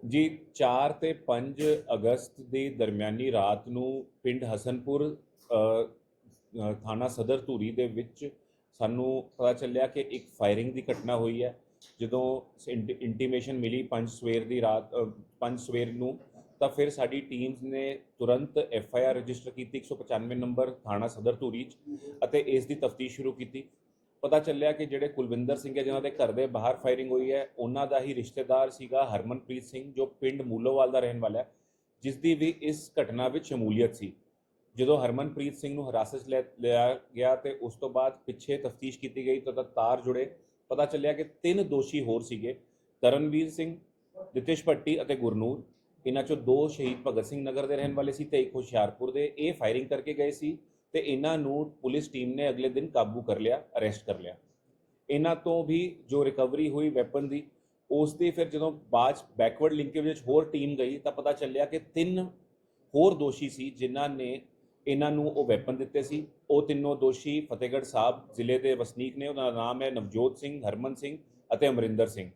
ਜੀ 4 ਤੇ 5 ਅਗਸਤ ਦੀ ਦਰਮਿਆਨੀ ਰਾਤ ਨੂੰ ਪਿੰਡ ਹਸਨਪੁਰ ਥਾਣਾ ਸਦਰ ਧੂਰੀ ਦੇ ਵਿੱਚ ਸਾਨੂੰ ਪਤਾ ਚੱਲਿਆ ਕਿ ਇੱਕ ਫਾਇਰਿੰਗ ਦੀ ਘਟਨਾ ਹੋਈ ਹੈ। ਜਦੋਂ ਇੰਟੀਮੇਸ਼ਨ ਮਿਲੀ 5 ਸਵੇਰ ਦੀ ਰਾਤ 5 ਸਵੇਰ ਨੂੰ, ਤਾਂ ਫਿਰ ਸਾਡੀ ਟੀਮਸ ਨੇ ਤੁਰੰਤ ਐਫ ਆਈ ਆਰ ਰਜਿਸਟਰ ਕੀਤੀ 195 ਨੰਬਰ ਥਾਣਾ ਸਦਰ ਧੂਰੀ 'ਚ ਅਤੇ ਇਸ ਦੀ ਤਫਤੀਸ਼ ਸ਼ੁਰੂ ਕੀਤੀ। ਪਤਾ ਚੱਲਿਆ ਕਿ ਜਿਹੜੇ ਕੁਲਵਿੰਦਰ ਸਿੰਘ ਹੈ, ਜਿਨ੍ਹਾਂ ਦੇ ਘਰ ਦੇ ਬਾਹਰ ਫਾਇਰਿੰਗ ਹੋਈ ਹੈ, ਉਹਨਾਂ ਦਾ ਹੀ ਰਿਸ਼ਤੇਦਾਰ ਸੀਗਾ ਹਰਮਨਪ੍ਰੀਤ ਸਿੰਘ, ਜੋ ਪਿੰਡ ਮੂਲੋਵਾਲ ਦਾ ਰਹਿਣ ਵਾਲਾ ਹੈ ਜਿਸ ਦੀ ਵੀ ਇਸ ਘਟਨਾ ਵਿੱਚ ਸ਼ਮੂਲੀਅਤ ਸੀ। ਜਦੋਂ ਹਰਮਨਪ੍ਰੀਤ ਸਿੰਘ ਨੂੰ ਹਿਰਾਸਤ 'ਚ ਲੈ, ਲਿਆ ਗਿਆ ਤੇ ਉਸ ਤੋਂ ਬਾਅਦ ਪਿੱਛੇ ਤਫਤੀਸ਼ ਕੀਤੀ ਗਈ ਤਾਂ ਤਾਰ ਜੁੜੇ, ਪਤਾ ਚੱਲਿਆ ਕਿ ਤਿੰਨ ਦੋਸ਼ੀ ਹੋਰ ਸੀਗੇ, ਤਰਨਵੀਰ ਸਿੰਘ, ਨਿਤਿਸ਼ ਭੱਟੀ ਅਤੇ ਗੁਰਨੂਰ। ਇਹਨਾਂ ਚੋਂ ਦੋ ਸ਼ਹੀਦ ਭਗਤ ਸਿੰਘ ਨਗਰ ਦੇ ਰਹਿਣ ਵਾਲੇ ਸੀ ਤੇ ਇੱਕ ਹੁਸ਼ਿਆਰਪੁਰ ਦੇ, ਇਹ ਫਾਇਰਿੰਗ ਕਰਕੇ ਗਏ ਸੀ। ਤੇ ਇਹਨਾਂ ਨੂੰ ਪੁਲਿਸ ਟੀਮ ਨੇ ਅਗਲੇ ਦਿਨ ਕਾਬੂ ਕਰ ਲਿਆ, ਅਰੈਸਟ ਕਰ ਲਿਆ। ਇਹਨਾਂ ਤੋਂ ਵੀ ਜੋ ਰਿਕਵਰੀ ਹੋਈ ਵੈਪਨ ਦੀ ਉਸ ਦੀ ਫਿਰ ਜਦੋਂ ਬਾਅਦ ਬੈਕਵਰਡ ਲਿੰਕੇਜ ਵਿੱਚ ਹੋਰ ਟੀਮ ਗਈ ਤਾਂ ਪਤਾ ਚੱਲਿਆ ਕਿ ਤਿੰਨ ਹੋਰ ਦੋਸ਼ੀ ਸੀ ਜਿਨ੍ਹਾਂ ਨੇ ਇਹਨਾਂ ਨੂੰ ਉਹ ਵੈਪਨ ਦਿੱਤੇ ਸੀ। ਉਹ ਤਿੰਨੋਂ ਦੋਸ਼ੀ ਫਤਿਹਗੜ੍ਹ ਸਾਹਿਬ ਜ਼ਿਲ੍ਹੇ ਦੇ ਵਸਨੀਕ ਨੇ, ਉਹਨਾਂ ਦਾ ਨਾਮ ਹੈ ਨਵਜੋਤ ਸਿੰਘ, ਹਰਮਨ ਸਿੰਘ ਅਤੇ ਅਮਰਿੰਦਰ ਸਿੰਘ।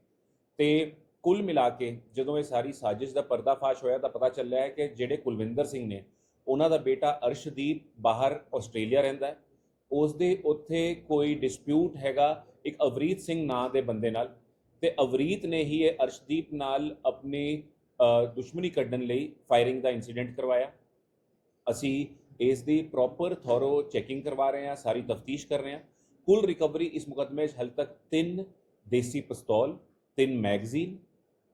ਤੇ ਕੁੱਲ ਮਿਲਾ ਕੇ ਜਦੋਂ ਇਹ ਸਾਰੀ ਸਾਜ਼ਿਸ਼ ਦਾ ਪਰਦਾਫਾਸ਼ ਹੋਇਆ ਤਾਂ ਪਤਾ ਚੱਲਿਆ ਹੈ ਕਿ ਜਿਹੜੇ ਕੁਲਵਿੰਦਰ ਸਿੰਘ ਨੇ ਉਹਨਾਂ ਦਾ ਬੇਟਾ ਅਰਸ਼ਦੀਪ ਬਾਹਰ ਆਸਟ੍ਰੇਲੀਆ ਰਹਿੰਦਾ ਹੈ। ਉਸ ਦੇ ਉੱਥੇ ਕੋਈ ਡਿਸਪਿਊਟ ਹੈਗਾ ਇੱਕ ਅਵਰੀਤ ਸਿੰਘ ਨਾਂ ਦੇ ਬੰਦੇ ਨਾਲ ਤੇ ਅਵਰੀਤ ਨੇ ਹੀ ਇਹ ਅਰਸ਼ਦੀਪ ਨਾਲ ਆਪਣੀ ਦੁਸ਼ਮਣੀ ਕੱਢਣ ਲਈ ਫਾਇਰਿੰਗ ਦਾ ਇਨਸੀਡੈਂਟ ਕਰਵਾਇਆ। ਅਸੀਂ ਇਸ ਦੀ ਪ੍ਰੋਪਰ ਥੋਰੋ ਚੈਕਿੰਗ ਕਰਵਾ ਰਹੇ ਹਾਂ, ਸਾਰੀ ਤਫਤੀਸ਼ ਕਰ ਰਹੇ ਹਾਂ। ਕੁੱਲ ਰਿਕਵਰੀ ਇਸ ਮੁਕਦਮੇ 'ਚ ਹਾਲ ਤੱਕ ਤਿੰਨ ਦੇਸੀ ਪਿਸਤੌਲ, ਤਿੰਨ ਮੈਗਜ਼ੀਨ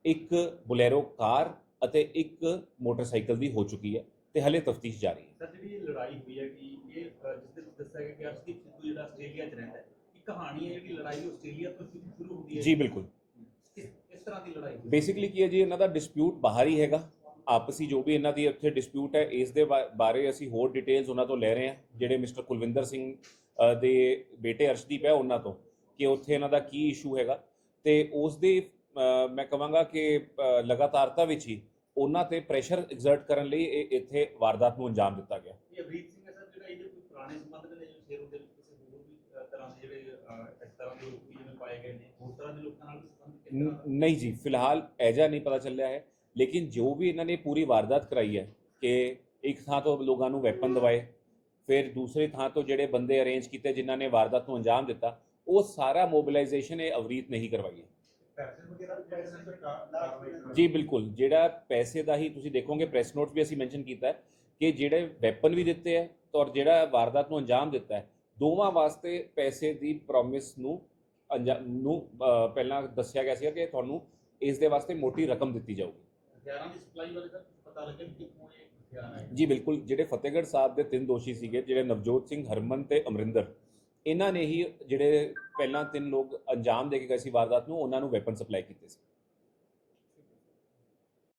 ਇੱਕ ਬੁਲੇਰੋ ਕਾਰ ਅਤੇ ਇੱਕ ਮੋਟਰਸਾਈਕਲ ਦੀ ਹੋ ਚੁੱਕੀ ਹੈ। ਤੇ ਹਲੇ ਤਫਤੀਸ਼ ਜਾਰੀ ਹੈ। ਸਰ ਜਿਹੜੀ ਇਹ ਲੜਾਈ ਹੋਈ ਹੈ ਕਿ ਇਹ ਅ, ਜਿਸ ਦੇ ਵਿੱਚ ਦੱਸਿਆ ਗਿਆ ਕਿ ਅਰਸ਼ਦੀਪ ਸਿੱਧੂ ਜਿਹੜਾ ਆਸਟ੍ਰੇਲੀਆ 'ਚ ਰਹਿੰਦਾ ਹੈ ਇਹ ਕਹਾਣੀ ਹੈ ਜਿਹੜੀ ਲੜਾਈ ਆਸਟ੍ਰੇਲੀਆ ਤੋਂ ਸ਼ੁਰੂ ਸ਼ੁਰੂ ਹੁੰਦੀ ਹੈ। ਜੀ ਬਿਲਕੁਲ। ਤਰ੍ਹਾਂ ਦੀ ਲੜਾਈ? ਬੇਸਿਕਲੀ ਕੀ ਹੈ ਜੀ ਇਹਨਾਂ ਦਾ ਡਿਸਪਿਊਟ ਬਾਹਰ ਹੀ ਹੈਗਾ। ਆਪਸੀ ਜੋ ਵੀ ਇਹਨਾਂ ਦੀ ਉੱਥੇ ਡਿਸਪਿਊਟ ਹੈ ਇਸ ਦੇ ਬਾਰੇ ਅਸੀਂ ਹੋਰ ਡਿਟੇਲਸ ਉਹਨਾਂ ਤੋਂ ਲੈ ਰਹੇ ਹਾਂ ਜਿਹੜੇ ਮਿਸਟਰ ਕੁਲਵਿੰਦਰ ਸਿੰਘ ਦੇ ਬੇਟੇ ਅਰਸ਼ਦੀਪ ਹੈ ਉਹਨਾਂ ਤੋਂ ਕਿ ਉੱਥੇ ਇਹਨਾਂ ਦਾ ਕੀ ਇਸ਼ੂ ਹੈਗਾ। ਤੇ ਉਸ ਦੇ ਮੈਂ ਕਹਾਂਗਾ ਕਿ ਲਗਾਤਾਰਤਾ ਵਿੱਚ ਹੀ ਉਹਨਾਂ ਤੇ ਪ੍ਰੈਸ਼ਰ ਐਗਜ਼ਰਟ ਕਰਨ ਲਈ ਇਹ ਇੱਥੇ ਵਾਰਦਾਤ ਨੂੰ ਅੰਜਾਮ ਦਿੱਤਾ ਗਿਆ ਇਹ ਅਵਰੀਤ ਸਿੰਘ ਹੈ ਸਰ ਜਿਹੜਾ ਇਹਦੇ ਕੋਈ ਪੁਰਾਣੇ ਸੰਬੰਧ ਨੇ ਜਿਵੇਂ ਸ਼ੇਰੂ ਦੇ ਵਿੱਚ ਕਿਸੇ ਹੋਰ ਵੀ ਅ, ਤਰ੍ਹਾਂ ਦੇ ਜਿਹੜੇ ਅ, ਇਸ ਤਰ੍ਹਾਂ ਦੇ ਲੋਕ ਵੀ ਜਿਵੇਂ ਪਾਏ ਗਏ ਨੇ ਹੋਰ ਤਰ੍ਹਾਂ ਦੇ ਲੋਕਾਂ ਨਾਲ ਵੀ ਸੰਬੰਧ ਕਿਸ ਤਰ੍ਹਾਂ ਦਾ? ਨ- ਨਹੀਂ ਜੀ ਫਿਲਹਾਲ ਐਜਾ ਨਹੀਂ ਪਤਾ ਚੱਲਿਆ ਹੈ ਲੇਕਿਨ ਜੋ ਵੀ ਇਹਨਾਂ ਨੇ ਪੂਰੀ ਵਾਰਦਾਤ ਕਰਾਈ ਹੈ ਕਿ ਇੱਕ ਥਾਂ ਤੋਂ ਲੋਕਾਂ ਨੂੰ ਵੈਪਨ ਦਵਾਏ ਫਿਰ ਦੂਸਰੇ ਥਾਂ ਤੋਂ ਜਿਹੜੇ ਬੰਦੇ ਅਰੇਂਜ ਕੀਤੇ ਜਿਨ੍ਹਾਂ ਨੇ ਵਾਰਦਾਤ ਨੂੰ ਅੰਜਾਮ ਦਿੱਤਾ ਉਹ ਸਾਰਾ ਮੋਬਿਲਾਈਜੇਸ਼ਨ ਇਹ ਅਵਰੀਤ ਨਹੀਂ ਕਰਵਾਈ ਹੈ ਪੈਸੇ ਵਗੈਰਾ ਪੈਸੇ ਜੀ ਬਿਲਕੁਲ। ਜਿਹੜਾ ਪੈਸੇ ਦਾ ਹੀ ਤੁਸੀਂ ਦੇਖੋਗੇ ਪ੍ਰੈਸ ਨੋਟ ਵੀ ਅਸੀਂ ਮੈਂਸ਼ਨ ਕੀਤਾ ਹੈ ਕਿ ਜਿਹੜੇ ਵੈਪਨ ਵੀ ਦਿੱਤੇ ਹੈ ਔਰ ਜਿਹੜਾ ਵਾਰਦਾਤ ਨੂੰ ਅੰਜਾਮ ਦਿੱਤਾ ਹੈ ਦੋਵਾਂ ਵਾਸਤੇ ਪੈਸੇ ਦੀ ਪ੍ਰੋਮਿਸ ਨੂੰ ਨੂੰ ਪਹਿਲਾਂ ਦੱਸਿਆ ਗਿਆ ਸੀ ਕਿ ਤੁਹਾਨੂੰ ਇਸ ਦੇ ਵਾਸਤੇ ਮੋਟੀ ਰਕਮ ਦਿੱਤੀ ਜਾਊਗੀ। ਹਥਿਆਰਾਂ ਦੀ ਸਪਲਾਈ ਬਾਰੇ ਸਰ ਪਤਾ ਲੱਗਿਆ ਕਿ ਕਿੱਥੋਂ ਇਹ ਹਥਿਆਰ ਆਏ। ਜੀ ਬਿਲਕੁਲ। ਜਿਹੜੇ ਫਤਿਹਗੜ੍ਹ ਸਾਹਿਬ ਦੇ ਤਿੰਨ ਦੋਸ਼ੀ ਸੀਗੇ ਜਿਹੜੇ ਨਵਜੋਤ ਸਿੰਘ ਹਰਮਨ ਤੇ ਅਮਰਿੰਦਰ ਇਹਨਾਂ ਨੇ ਹੀ ਜਿਹੜੇ ਪਹਿਲਾਂ ਤਿੰਨ ਲੋਕ ਅੰਜਾਮ ਦੇ ਕੇ ਗਏ ਸੀ ਵਾਰਦਾਤ ਨੂੰ, ਉਹਨਾਂ ਨੂੰ ਵੈਪਨ ਸਪਲਾਈ ਕੀਤੇ ਸੀ।